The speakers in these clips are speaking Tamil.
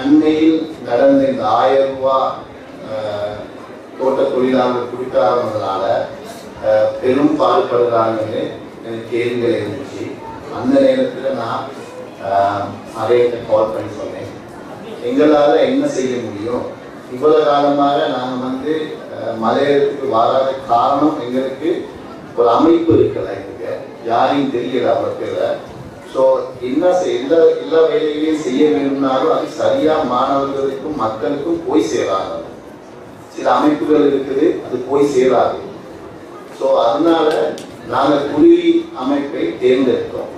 அண்மையில் நடந்த இந்த ஆயிரம் ரூபாய் தோட்ட தொழிலாளர் கொடுக்காததுனால பெரும் பாடுபடுறாங்கன்னு எனக்கு கேள்விகள் இருந்துச்சு. அந்த நேரத்தில் நான் அறையிட்ட கால் பண்ணி சொன்னேன். எங்களால் என்ன செய்ய முடியும்? இவ்வளவு காலமாக நாங்கள் வந்து மலையத்துக்கு வராத காரணம் எங்களுக்கு ஒரு அமைப்பு இருக்கல எங்களுக்கு யாரையும் தெரியல அவருக்கு ஸோ என்ன செய்- எல்லா எல்லா வேலைகளையும் செய்ய வேணும்னாலும் அது சரியா மாணவர்களுக்கும் மக்களுக்கும் போய் சேராது. சில அமைப்புகள் இருக்குது அது போய் சேராது. ஸோ அதனால நாங்கள் குருவி அமைப்பை தேர்ந்தெடுத்தோம்.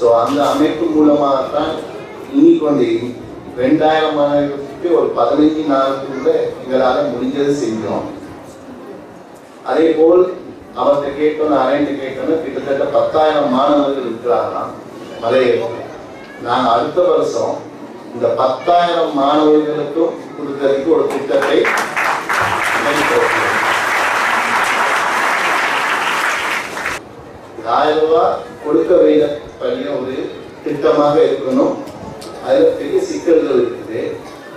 ஸோ அந்த அமைப்பு மூலமாக தான் இன்னைக்கு வந்து ரெண்டாயிரம் மாணவர்களுக்கு ஒரு பதினைஞ்சு நாளுக்குள்ள எங்களால் முடிஞ்சது செஞ்சோம். அதே போல் அவர்கிட்ட கேட்டோம் அரேஞ்ச் கேட்டோம்னா கிட்டத்தட்ட பத்தாயிரம் மாணவர்கள் இருக்கிறாங்களாம் மலையேற்று நாங்கள் அடுத்த வருஷம் இந்த பத்தாயிரம் மாணவர்களுக்கும் கொடுக்கறதுக்கு ஒரு திட்டத்தை ஆயிரம் ரூபாய் கொடுக்க வேண்டிய ஒரு திட்டமாக இருக்கணும். அதில் பெரிய சிக்கல்கள் இருக்குது.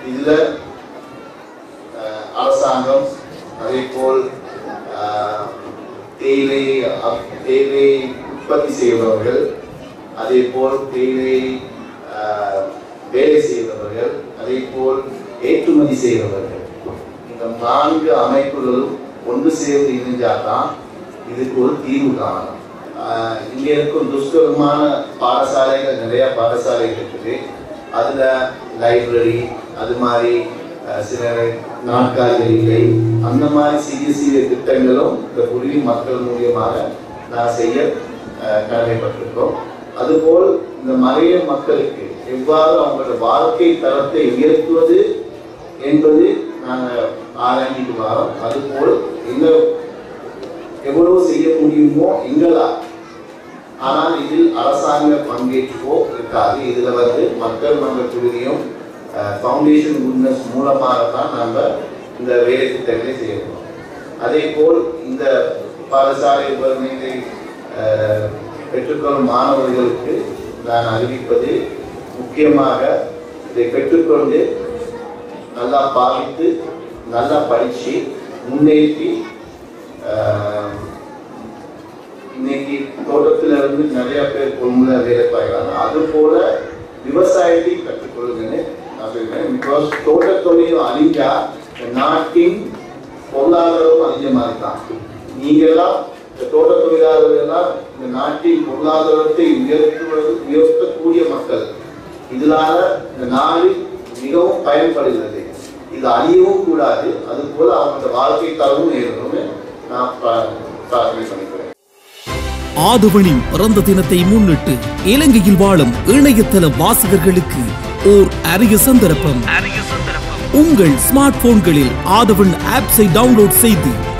இதில் அரசாங்கம் அதே போல் அஹ், தேயிலை தேனை உற்பத்தி செய்பவர்கள் அதே போல் தேனை வேலை செய்பவர்கள் அதே போல் ஏற்றுமதி செய்பவர்கள். இந்த நான்கு அமைப்புகளும் ஒன்று சேர்ந்து இணைஞ்சாதான் இதுக்கு ஒரு தீர்வு காணும் இங்கே இருக்கும் துஷ்கரமான பாடசாலைகள் நிறைய பாடசாலைகள் இருக்குது. அதுல லைப்ரரி அது மாதிரி சில நாட்காலிகள் இல்லை. அந்த மாதிரி சிறிய சிறிய திட்டங்களும் இந்த குருவி மக்கள் மூலியமாக நான் செய்ய கடமைப்பட்டிருக்கோம். அதுபோல் இந்த மறைய மக்களுக்கு எவ்வாறு அவங்களோட வாழ்க்கை தரத்தை உயர்த்துவது என்பது நாங்கள் ஆராய்ச்சிட்டு வரோம். அதுபோல் இந்த எவ்வளவு செய்ய முடியுமோ எங்களால். ஆனால் இதில் அரசாங்க பங்கேற்போ இருக்காது. இதுல வந்து மக்கள் மன்ற குழுவியும் ஃபவுண்டேஷன் குட்னஸ் மூலமாக தான் நம்ம இந்த வேலை திட்டங்களை செய்யணும் அதே போல் இந்த பாடசாலை உபநிலை அஹ், பெற்றுக்கொள்ளும் மாணவர்களுக்கு நான் அறிவிப்பது முக்கியமாக இதை பெற்றுக்கொண்டு நல்லா பாவித்து நல்லா படித்து முன்னேற்றி ஆஹ், இன்னைக்கு தோட்டத்தில் இருந்து நிறைய பேர் கொள்முதல வேலை பார்க்கலாம் அது போல விவசாயத்தை கற்றுக்கொள்ளுங்கன்னு நான் சொல்கிறேன் பிகாஸ் தோட்ட அழிஞ்சா நாட்டின் பொருளாதாரம் அதிகமாக தான். நீங்க எல்லாம் இந்த தோட்ட தொழிலாளர்கள் எல்லாம் இந்த நாட்டின் பொருளாதாரத்தை உயர்த்துவது உயர்த்தக்கூடிய மக்கள். இதனால இந்த நாடு மிகவும் பயன்படுகிறது. இது அழியவும் கூடாது. அது போல அவங்களோட வாழ்க்கை தரவும் ஏறணும்னு நான் பிர- பிரார்த்தனை பண்ணிக்கிறேன். ஆதவனின் பிறந்த தினத்தை முன்னிட்டு இலங்கையில் வாழும் இணையதள வாசகர்களுக்கு ஓர் அரிய சந்தர்ப்பம். உங்கள் ஸ்மார்ட் போன்களில் ஆதவன் ஆப்ஸை டவுன்லோட் செய்து